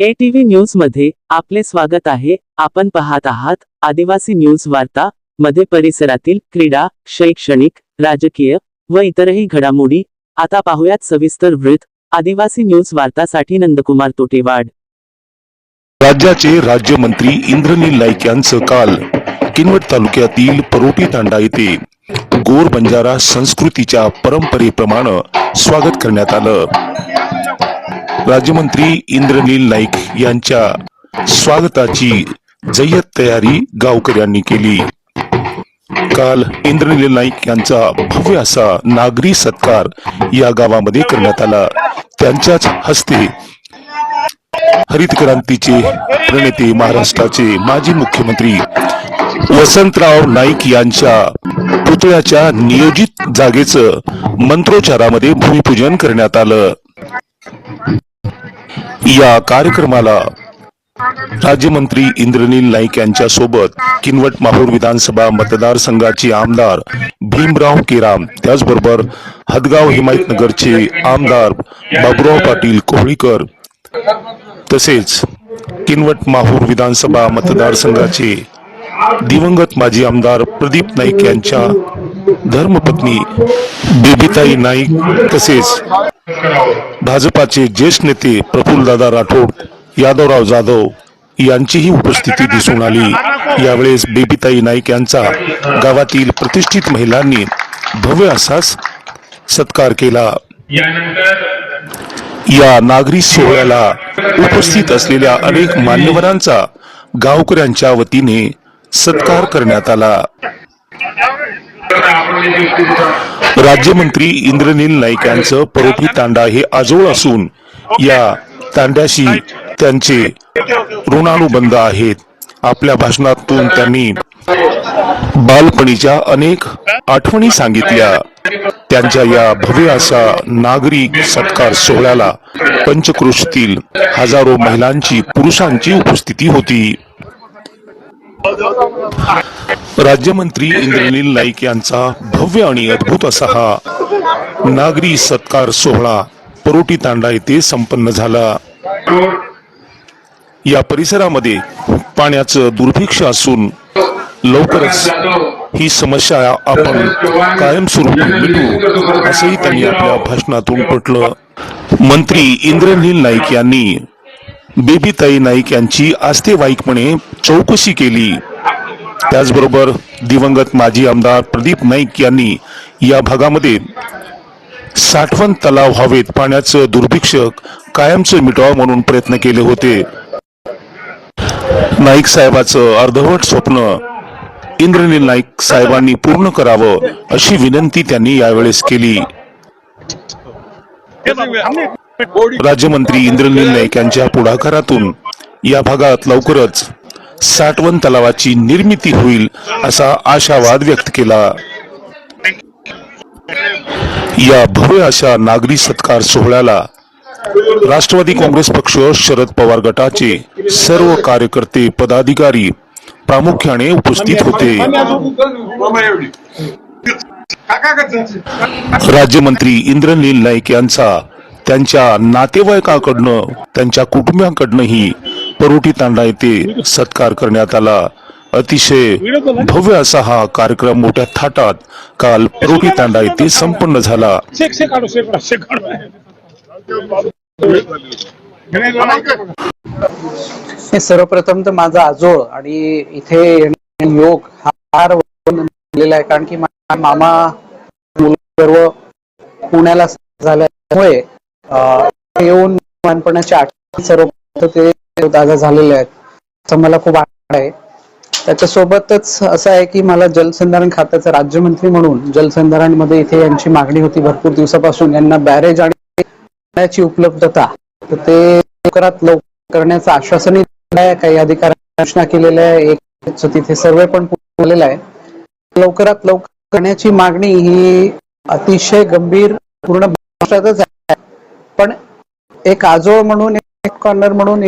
ATV न्यूजमध्ये आपले स्वागत आहे. आपण पाहत आहात आदिवासी न्यूज वार्ता मध्ये परिसरातील क्रीडा शैक्षणिक राजकीय व इतरही घडामोडी. आता पाहुयात सविस्तर वृत्त. आदिवासी न्यूज वार्तासाठी नंदकुमार तोटेवाड. राज्याचे राज्यमंत्री इंद्रनील नाईक यांचं काल किनवट तालुक्यातील परोटी तांडा येथे गोर बंजारा संस्कृतीच्या परंपरेप्रमाणे स्वागत करण्यात आलं. राज्यमंत्री इंद्रनील नाईक यांच्या स्वागताची जय्यत तयारी गावकऱ्यांनी केली. काल इंद्रनील नाईक यांचा भव्य असा नागरी सत्कार या गावामध्ये करण्यात आला. त्यांच्याच हस्ते हरित क्रांतीचे प्रणेते महाराष्ट्राचे माजी मुख्यमंत्री वसंतराव नाईक यांच्या पुतळ्याच्या नियोजित जागेचं मंत्रोच्चारामध्ये भूमिपूजन करण्यात आलं. या कार्यक्रमाला राज्यमंत्री इंद्रनील नाईक यांच्या सोबत किनवट माहूर विधानसभा मतदारसंघाचे आमदार भीमराव केराम त्याचबरोबर हदगाव हिमायतनगरचे आमदार बाबुराव पाटील कोहळीकर तसेच किनवट माहूर विधानसभा मतदारसंघाचे दिवंगत माजी आमदार प्रदीप नाईक यांच्या धर्मपत्नी बेबीताई नाईक तसेच भाजपाचे ज्येष्ठ नेते प्रफुल्लदादा राठोड यादवराव जाधव यांचीही उपस्थिती दिसून आली. यावेळेस बेबीताई नाईक यांचा गावातील प्रतिष्ठित महिलांनी भव्य असाच सत्कार केला. या नागरी सोहळ्याला उपस्थित असलेल्या अनेक मान्यवरांचा गावकऱ्यांच्या वतीने सत्कार करण्यात आला. राज्यमंत्री इंद्रनील नाईक यांचं परोठी तांडा हे आजोळ असून या तांड्याशी त्यांचे ऋणानुबंध आहेत. आपल्या भाषणातून त्यांनी बालपणीच्या अनेक आठवणी सांगितल्या. त्यांच्या या भव्य असा नागरिक सत्कार सोहळ्याला पंचक्रोशीतील हजारो महिलांची पुरुषांची उपस्थिती होती. राज्यमंत्री इंद्रनील नाईक यांचा भव्य आणि अद्भुत असा हा नागरी सत्कार सोहळा परोटी तांडा येथे संपन्न झाला. या परिसरामध्ये पाण्याचं दुर्भिक्ष असून लवकरच ही समस्या आपण कायमस्वरूपी मिटू असंही त्यांनी आपल्या भाषणातून पटलं मंत्री इंद्रनील नाईक यांनी बेबीताई नाईक यांची आस्तेवाईकपणे चौकशी केली. त्याचबरोबर दिवंगत माजी आमदार प्रदीप नाईक यांनी या भागामध्ये साठवण तलाव हवेत पाण्याचं दुर्भिक्ष कायमचं मिटवावं म्हणून प्रयत्न केले होते. नाईक साहेबाचं अर्धवट स्वप्न इंद्रनील नाईक साहेबांनी पूर्ण करावं अशी विनंती त्यांनी यावेळेस केली. राज्यमंत्री इंद्रनील नाईक यांच्या पुढाकारातून या भागात लवकरच साठवण तलावाची निर्मिती होईल असा आशावाद व्यक्त केला. या भव्य अशा नागरी सत्कार सोहळ्याला राष्ट्रवादी काँग्रेस पक्ष शरद पवार गटाचे सर्व कार्यकर्ते पदाधिकारी प्रामुख्याने उपस्थित होते. राज्यमंत्री इंद्रनील नाईक यांचा त्यांच्या नातेवाईकाकडनं त्यांच्या कुटुंबियांकडनंही परोटी तांडा येथे सत्कार करण्यात आला. अतिशय भव्य असा हा कार्यक्रम मोठ्या थाटात काल परोटी तांडा येथे संपन्न झाला. हे सर्वप्रथम तर माझा आजोळ आणि इथे योग हा फार आहे. कारण की मामा सर्व पुण्याला झाल्यामुळे येऊन लहानपणाच्या आठवणी सर्व ते दादा झालेले आहेत. तर मला खूप आनंद आहे. त्याच्यासोबतच असं आहे की मला जलसंधारण खात्याचा राज्यमंत्री म्हणून जलसंधारणमध्ये इथे यांची मागणी होती भरपूर दिवसापासून. यांना बॅरेज आणि पाण्याची उपलब्धता तर ते लवकरात लवकर करण्याचं आश्वासनही काही अधिकाऱ्यांना घोषणा केलेल्या आहे. एक तिथे सर्वे पण झालेला आहे. लवकरात लवकर करण्याची मागणी ही अतिशय गंभीर पूर्ण महाराष्ट्रातच आहे. पण एक आजोळ म्हणून एक कॉर्नर म्हणून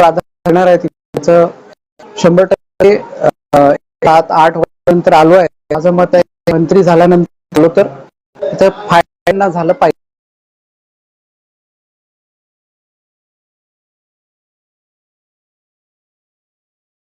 यांना आहे त्याचं शंभर टक्के सात आठ वर्षानंतर आलो आहे. माझं मत आहे मंत्री झाल्यानंतर आलो तर तिथं फायदा झालं पाहिजे.